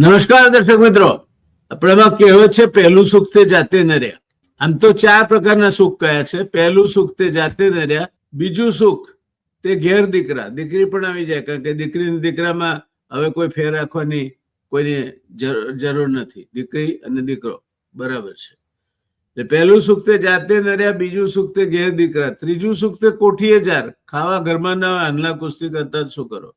નમસ્કાર દર્શક મિત્રો. આપણામાં કહેવત છે પહેલું સુખ તે જાતે નર્યા આમ તો ચાર પ્રકારના સુખ કયા છે? પહેલું સુખ તે જાતે નર્યા બીજું સુખ તે ઘેર દીકરા. દીકરી પણ આવી જાય કારણ કે દીકરી દીકરામાં હવે કોઈ ફેર રાખવાની કોઈને જરૂર નથી. દીકરી અને દીકરો બરાબર છે. એટલે પહેલું સુખ તે જાતે નર્યા બીજું સુખ તે ઘેર દીકરા. ત્રીજું સુખ તે કોઠીએ જાર ખાવા ઘરમાં ના હોય, કુસ્તી કરતા જ શું કરો?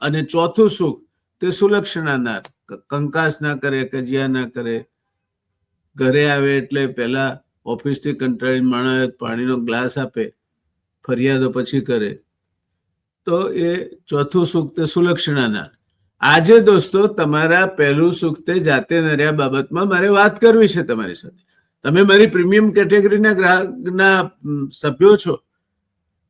અને ચોથું સુખ તે સુલક્ષણા નાર ક- કંકાસ ના કરે, કજિયા ના કરે. ઘરે આવે એટલે પહેલા ઓફિસથી કંટાળી માણસ પાણીનો ગ્લાસ આપે, ફરિયાદો પછી કરે. તો એ ચોથું સુખ તે સુલક્ષણાના. આજે દોસ્તો તમારા પહેલું સુખ તે જાતે નર્યા બાબતમાં મારે વાત કરવી છે તમારી સાથે. તમે મારી પ્રીમિયમ કેટેગરીના ગ્રાહકના સભ્યો છો.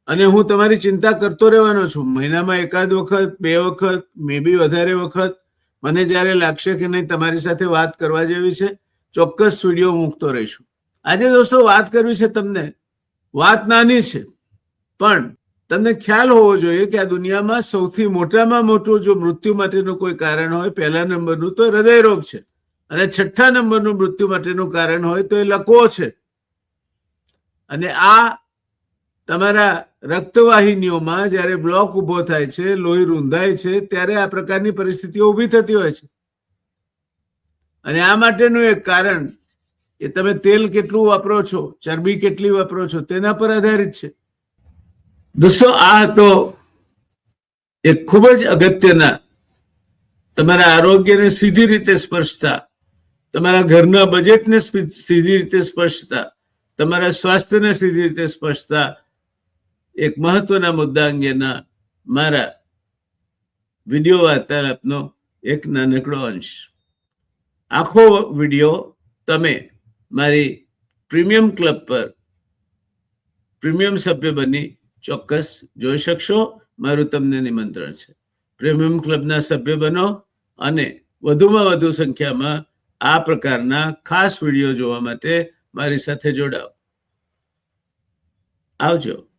અને હું તમારી ચિંતા કરતો રહેવાનો છું. મહિનામાં એકાદ વખત, બે વખત મે બી વધારે વખત. મને જ્યારે લાગશે કે નહીં, તમારી સાથે વાત કરવા જેવી છે, ચોક્કસ વીડિયો મૂકતો રહીશું. આજે દોસ્તો વાત કરવી છે તમને. વાત નાની છે, પણ તમને ખ્યાલ હોવો જોઈએ કે આ દુનિયામાં સૌથી મોટામાં મોટું જો મૃત્યુ માટેનું કોઈ કારણ હોય, પહેલા નંબરનું તો હૃદય રોગ છે અને છઠ્ઠા નંબરનું મૃત્યુ માટેનું કારણ હોય તો એ લકવો છે. અને આ તમારા રક્તવાહિનીઓમાં જ્યારે બ્લોક ઊભો થાય છે, લોહી રૂંધાય છે, ત્યારે આ પ્રકારની પરિસ્થિતિઓ ઊભી થતી હોય છે. અને આ માટેનું એક કારણ એ તમે તેલ કેટલું વાપરો છો, ચરબી કેટલી વાપરો છો, તેના પર આધારિત છે. દોસ્તો, આ હતો એક ખૂબ જ અગત્યના તમારા આરોગ્યને સીધી રીતે સ્પર્શતા, તમારા ઘરના બજેટને સીધી રીતે સ્પર્શતા, તમારા સ્વાસ્થ્યને સીધી રીતે સ્પર્શતા એક મહત્વના મુદ્દા અંગેના મારા વીડિયો વાર્તાલાપનો એક નાનકડો અંશ. આખો વીડિયો તમે મારી પ્રીમિયમ ક્લબ પર પ્રીમિયમ સભ્ય બની ચોક્કસ જોઈ શકશો. મારું તમને નિમંત્રણ છે. પ્રીમિયમ ક્લબના સભ્ય બનો અને વધુમાં વધુ સંખ્યામાં આ પ્રકારના ખાસ વીડિયો જોવા માટે મારી સાથે જોડાઓ. આવજો.